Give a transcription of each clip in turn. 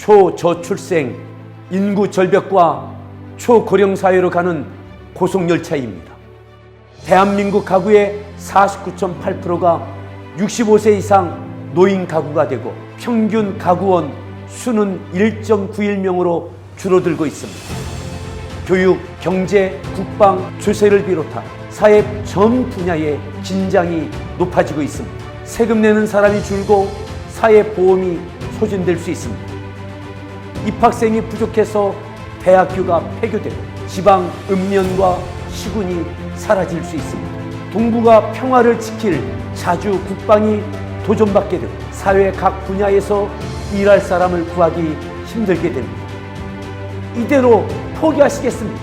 초저출생, 인구 절벽과 초고령 사회로 가는 고속열차입니다. 대한민국 가구의 49.8%가 65세 이상 노인 가구가 되고 평균 가구원 수는 1.91명으로 줄어들고 있습니다. 교육, 경제, 국방, 조세를 비롯한 사회 전 분야의 긴장이 높아지고 있습니다. 세금 내는 사람이 줄고 사회 보험이 소진될 수 있습니다. 입학생이 부족해서 대학교가 폐교되고 지방 읍면과 시군이 사라질 수 있습니다. 동북아 평화를 지킬 자주 국방이 도전받게 되고 사회 각 분야에서 일할 사람을 구하기 힘들게 됩니다. 이대로 포기하시겠습니까?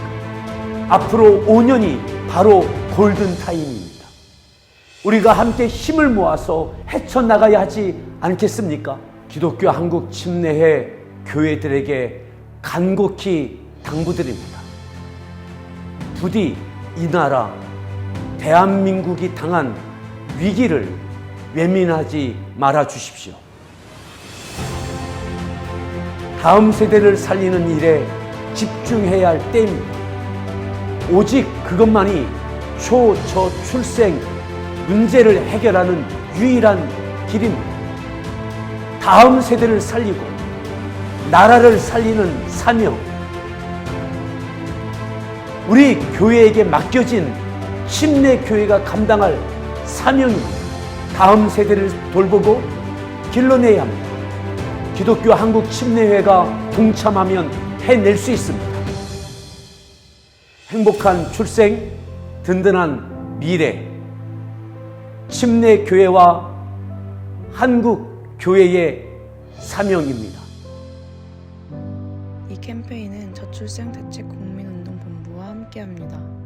앞으로 5년이 바로 골든 타임입니다. 우리가 함께 힘을 모아서 헤쳐나가야 하지 않겠습니까? 기독교 한국 침례회 교회들에게 간곡히 당부드립니다. 부디 이 나라 대한민국이 당한 위기를 외면하지 말아 주십시오. 다음 세대를 살리는 일에 집중해야 할 때입니다. 오직 그것만이 초저 출생 문제를 해결하는 유일한 길입니다. 다음 세대를 살리고 나라를 살리는 사명, 우리 교회에게 맡겨진 침례 교회가 감당할 사명입니다. 다음 세대를 돌보고 길러내야 합니다. 기독교 한국 침례회가 동참하면 해낼 수 있습니다. 행복한 출생, 든든한 미래, 침례 교회와 한국 교회의 사명입니다. 이 캠페인은 저출생 대책 국민운동본부와 함께합니다.